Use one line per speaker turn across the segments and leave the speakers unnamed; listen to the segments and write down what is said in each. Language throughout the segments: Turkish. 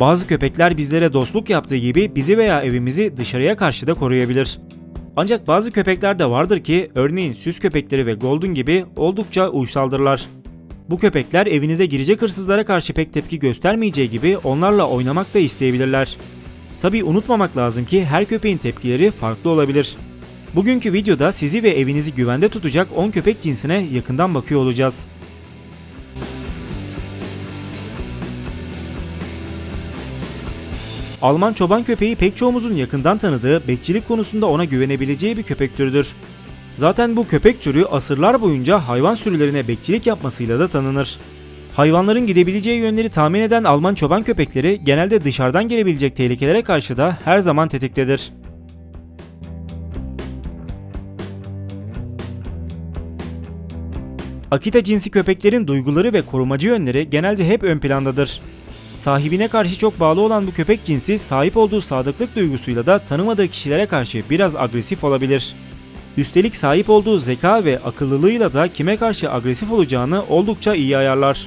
Bazı köpekler bizlere dostluk yaptığı gibi bizi veya evimizi dışarıya karşı da koruyabilir. Ancak bazı köpekler de vardır ki örneğin süs köpekleri ve golden gibi oldukça uysaldırlar. Bu köpekler evinize girecek hırsızlara karşı pek tepki göstermeyeceği gibi onlarla oynamak da isteyebilirler. Tabi unutmamak lazım ki her köpeğin tepkileri farklı olabilir. Bugünkü videoda sizi ve evinizi güvende tutacak 10 köpek cinsine yakından bakıyor olacağız. Alman çoban köpeği pek çoğumuzun yakından tanıdığı, bekçilik konusunda ona güvenebileceği bir köpek türüdür. Zaten bu köpek türü asırlar boyunca hayvan sürülerine bekçilik yapmasıyla da tanınır. Hayvanların gidebileceği yönleri tahmin eden Alman çoban köpekleri genelde dışarıdan gelebilecek tehlikelere karşı da her zaman tetiktedir. Akita cinsi köpeklerin duyguları ve korumacı yönleri genelde hep ön plandadır. Sahibine karşı çok bağlı olan bu köpek cinsi sahip olduğu sadıklık duygusuyla da tanımadığı kişilere karşı biraz agresif olabilir. Üstelik sahip olduğu zeka ve akıllılığıyla da kime karşı agresif olacağını oldukça iyi ayarlar.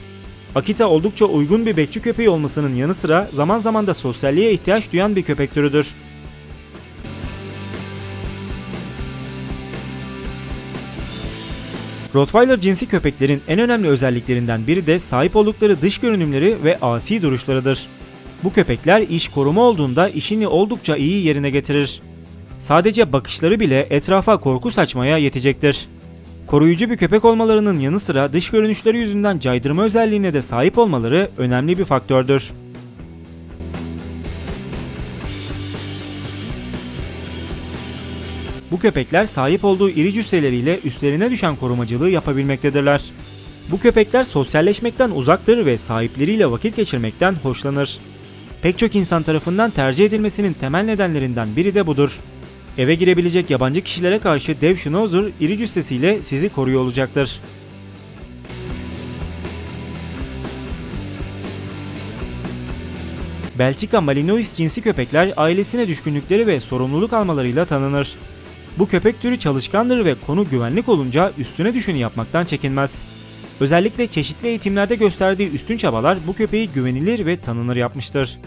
Akita oldukça uygun bir bekçi köpeği olmasının yanı sıra zaman zaman da sosyalliğe ihtiyaç duyan bir köpek türüdür. Rottweiler cinsi köpeklerin en önemli özelliklerinden biri de sahip oldukları dış görünümleri ve asi duruşlarıdır. Bu köpekler iş koruma olduğunda işini oldukça iyi yerine getirir. Sadece bakışları bile etrafa korku saçmaya yetecektir. Koruyucu bir köpek olmalarının yanı sıra dış görünüşleri yüzünden caydırma özelliğine de sahip olmaları önemli bir faktördür. Bu köpekler sahip olduğu iri cüsseleriyle üstlerine düşen korumacılığı yapabilmektedirler. Bu köpekler sosyalleşmekten uzaktır ve sahipleriyle vakit geçirmekten hoşlanır. Pek çok insan tarafından tercih edilmesinin temel nedenlerinden biri de budur. Eve girebilecek yabancı kişilere karşı dev Schnauzer iri cüssesiyle sizi koruyor olacaktır. Belçika Malinois cinsi köpekler ailesine düşkünlükleri ve sorumluluk almalarıyla tanınır. Bu köpek türü çalışkandır ve konu güvenlik olunca üstüne düşeni yapmaktan çekinmez. Özellikle çeşitli eğitimlerde gösterdiği üstün çabalar bu köpeği güvenilir ve tanınır yapmıştır.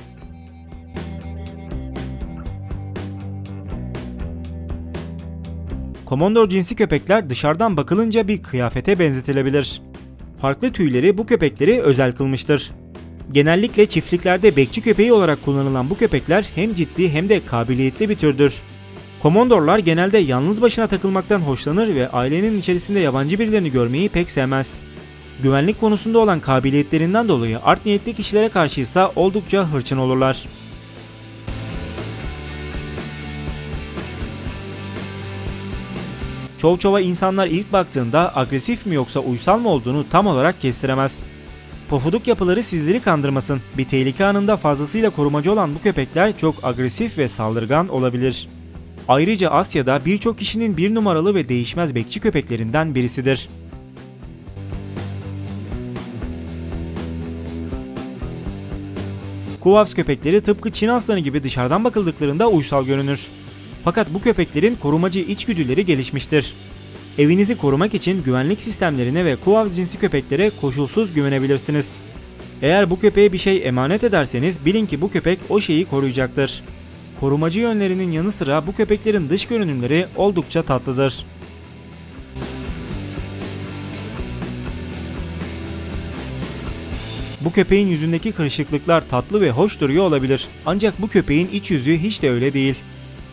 Komondor cinsi köpekler dışarıdan bakılınca bir kıyafete benzetilebilir. Farklı tüyleri bu köpekleri özel kılmıştır. Genellikle çiftliklerde bekçi köpeği olarak kullanılan bu köpekler hem ciddi hem de kabiliyetli bir türdür. Komondorlar genelde yalnız başına takılmaktan hoşlanır ve ailenin içerisinde yabancı birilerini görmeyi pek sevmez. Güvenlik konusunda olan kabiliyetlerinden dolayı art niyetli kişilere karşı ise oldukça hırçın olurlar. Çov çova insanlar ilk baktığında agresif mi yoksa uysal mı olduğunu tam olarak kestiremez. Pofuduk yapıları sizleri kandırmasın. Bir tehlike anında fazlasıyla korumacı olan bu köpekler çok agresif ve saldırgan olabilir. Ayrıca Asya'da birçok kişinin bir numaralı ve değişmez bekçi köpeklerinden birisidir. Kuvavs köpekleri tıpkı Çin aslanı gibi dışarıdan bakıldıklarında uysal görünür. Fakat bu köpeklerin korumacı içgüdüleri gelişmiştir. Evinizi korumak için güvenlik sistemlerine ve Kuvavs cinsi köpeklere koşulsuz güvenebilirsiniz. Eğer bu köpeğe bir şey emanet ederseniz bilin ki bu köpek o şeyi koruyacaktır. Korumacı yönlerinin yanı sıra bu köpeklerin dış görünümleri oldukça tatlıdır. Bu köpeğin yüzündeki kırışıklıklar tatlı ve hoş duruyor olabilir. Ancak bu köpeğin iç yüzü hiç de öyle değil.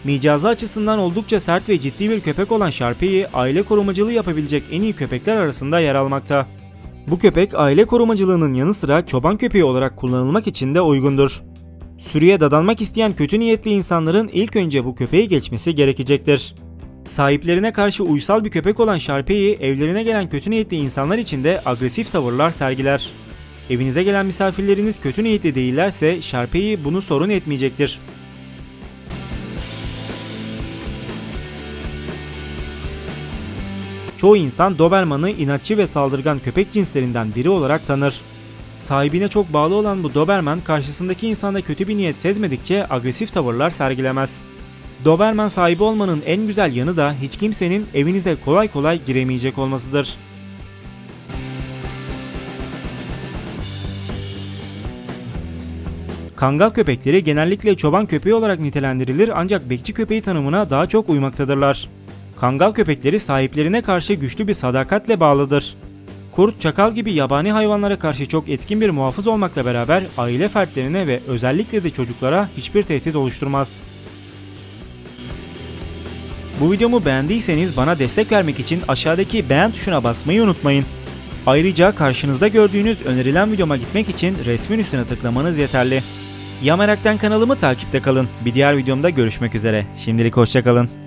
Micazı açısından oldukça sert ve ciddi bir köpek olan Sharpei, aile korumacılığı yapabilecek en iyi köpekler arasında yer almakta. Bu köpek aile korumacılığının yanı sıra çoban köpeği olarak kullanılmak için de uygundur. Sürüye dadanmak isteyen kötü niyetli insanların ilk önce bu köpeği geçmesi gerekecektir. Sahiplerine karşı uysal bir köpek olan Sharpei, evlerine gelen kötü niyetli insanlar için de agresif tavırlar sergiler. Evinize gelen misafirleriniz kötü niyetli değillerse Sharpei bunu sorun etmeyecektir. Çoğu insan Doberman'ı inatçı ve saldırgan köpek cinslerinden biri olarak tanır. Sahibine çok bağlı olan bu Doberman karşısındaki insanda kötü bir niyet sezmedikçe agresif tavırlar sergilemez. Doberman sahibi olmanın en güzel yanı da hiç kimsenin evinizde kolay kolay giremeyecek olmasıdır. Kangal köpekleri genellikle çoban köpeği olarak nitelendirilir ancak bekçi köpeği tanımına daha çok uymaktadırlar. Kangal köpekleri sahiplerine karşı güçlü bir sadakatle bağlıdır. Kurt, çakal gibi yabani hayvanlara karşı çok etkin bir muhafız olmakla beraber aile fertlerine ve özellikle de çocuklara hiçbir tehdit oluşturmaz. Bu videomu beğendiyseniz bana destek vermek için aşağıdaki beğen tuşuna basmayı unutmayın. Ayrıca karşınızda gördüğünüz önerilen videoma gitmek için resmin üstüne tıklamanız yeterli. Ya Merak'tan kanalımı takipte kalın. Bir diğer videomda görüşmek üzere. Şimdilik hoşçakalın.